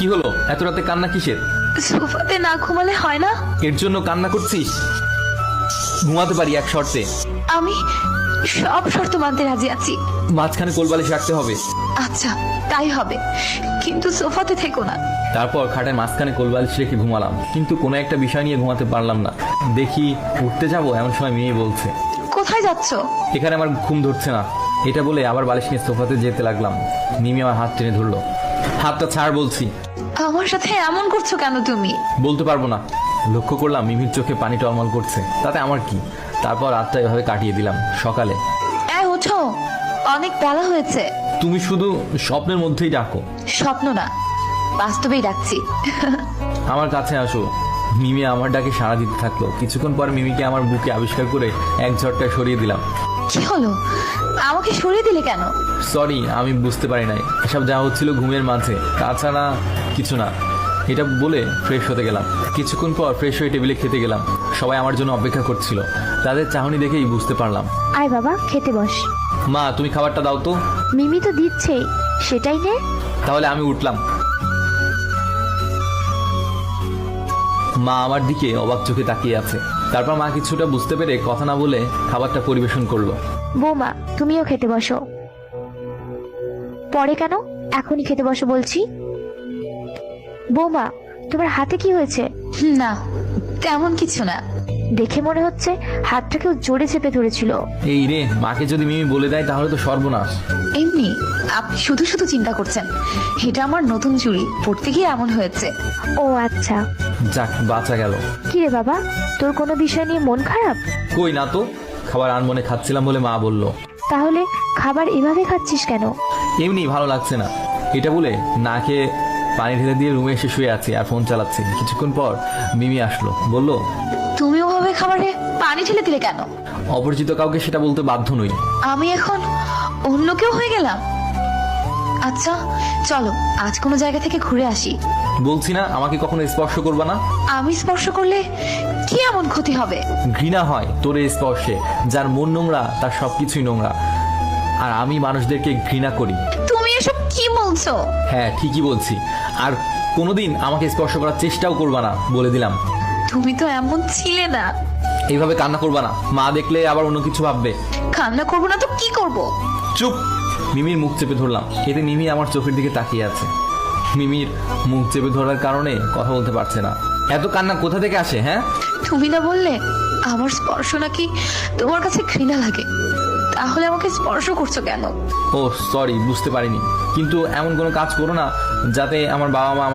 কি হলো? এত রাতে কান্না কিসের? সোফাতে না ঘুমালে হয় না? এর জন্য কান্না করছিস? ঘুমাতে পারি এক শর্তে। আমি সব শর্ত মানতে রাজি আছি। মাঝখানে কোলবালিশ রাখতে হবে। আচ্ছা তাই হবে। কিন্তু সোফাতে থেকো না। তারপর খাটের মাঝখানে কোলবালিশ রেখে ঘুমালাম। কিন্তু কোনো একটা বিষয় নিয়ে ঘুমাতে পারলাম না। দেখি উঠতে যাব এমন সময় মেয়ে বলছে। কোথায় যাচ্ছ? এখানে আমার ঘুম ধরছে না। এটা বলে আবার বালিশ নিয়ে সোফাতে যেতে লাগলাম। মিমি আমার হাত টেনে ধরলো। হাতটা ছাড় বলছি। আমার সাথে এমন করছ কেন তুমি? বলতে পারব না। লক্ষ্য করলাম মিমির চোখে পানি টলমল করছে। তাতে আমার কি? তারপর রাতটা এভাবে কাটিয়ে দিলাম। সকালে। এ ওঠো। অনেক বেলা হয়েছে। তুমি শুধু স্বপ্নের মধ্যেই ডাকো। স্বপ্ন না বাস্তবেই ডাকছি। আমার কাছে আসো। মিমি আমার ডাকে সাড়া দিতে থাকল। কিছুক্ষণ পর মিমিকে আমার বুকে আবিষ্কার করে এক ঝটকায় সরিয়ে দিলাম। কি হলো? আমাকে সরিয়ে দিলে কেন? সরি আমি বুঝতে পারি নাই। এসব যা হচ্ছিল ঘুমের মাঝে তাছাড়া কিছু না। এটা বলে ফ্রেশ হতে গেলাম। কিছুক্ষণ পর ফ্রেশ হয়ে টেবিলে খেতে গেলাম। সবাই আমার জন্য অপেক্ষা করছিল। তাদের চাহনি দেখেই বুঝতে পারলাম। আয় বাবা খেতে বস। মা তুমি খাবারটা দাও তো। মিমি তো দিচ্ছে সেটাই নে। তাহলে আমি উঠলাম। মা আমার দিকে অবাক চোখে তাকিয়ে আছে। তারপর মা কিছুটা বুঝতে পেরে কথা না বলে খাবারটা পরিবেশন করল। বৌমা তুমিও খেতে বসো। পরে কেন? এখনই খেতে বসো বলছি। বৌমা তোমার হাতে কি হয়েছে? না তেমন কিছু না। দেখে মনে হচ্ছে হাতটা কেউ জোরে চেপে ধরেছিল। এই রে মাকে যদি মিমি বলে দেয় তাহলে তো সর্বনাশ। এমনি আপনি শুধু শুধু চিন্তা করছেন। এটা আমার নতুন চুড়ি পড়তে গিয়ে এমন হয়েছে। ও আচ্ছা। যাক বাঁচা গেল। কি রে বাবা তোর কোনো বিষয় নিয়ে মন খারাপ? কই না তো খাবার আনমনে খাচ্ছিলাম বলে মা বলল। তাহলে খাবার এভাবে খাচ্ছিস কেন? এমনি ভালো লাগছে না। এটা বলে না খেয়ে পানি ঢেলে দিয়ে রুমে এসে শুয়ে আছি আর ফোন চালাচ্ছি। কিছুক্ষণ পর মিমি আসলো বলল তুমি ওভাবে খাবারে পানি ঢেলে দিলে কেন? অপরিচিত কাউকে সেটা বলতে বাধ্য নই। আমি এখন অন্য কেউ হয়ে গেলাম? আচ্ছা চলো আজ কোনো জায়গা থেকে ঘুরে আসি। বলছি না আমাকে কখনো স্পর্শ করবা না? আমি স্পর্শ করলে কি এমন ক্ষতি হবে? ঘৃণা হয় তোর এই স্পর্শে যার মন নোংরা তার সবকিছুই নোংরা। আর আমি মানুষদেরকে ঘৃণা করি। তুমি এসব কি বলছো? হ্যাঁ ঠিকই বলছি। আর কোনোদিন আমাকে স্পর্শ করার চেষ্টাও করবা না বলে দিলাম। তুমি তো এমন ছিলে না। এইভাবে কান্না করবা না। মা দেখলে আবার অন্য কিছু ভাববে। কান্না করব না তো কি করব? চুপ! মিমির মুখ চেপে ধরলাম। এতে মিমি আমার চোখের দিকে তাকিয়ে আছে। মিমির মুখ চেপে ধরার কারণে কথা বলতে পারছে না। এত কান্না কোথা থেকে আসে হ্যাঁ? তুমি না বললে আমার স্পর্শ নাকি তোমার কাছে ঘৃণা লাগে? তাহলে আমাকে স্পর্শ করছ কেন? ও সরি বুঝতে পারিনি। কিন্তু এমন কোনো কাজ করো না যাতে আমার বাবা মা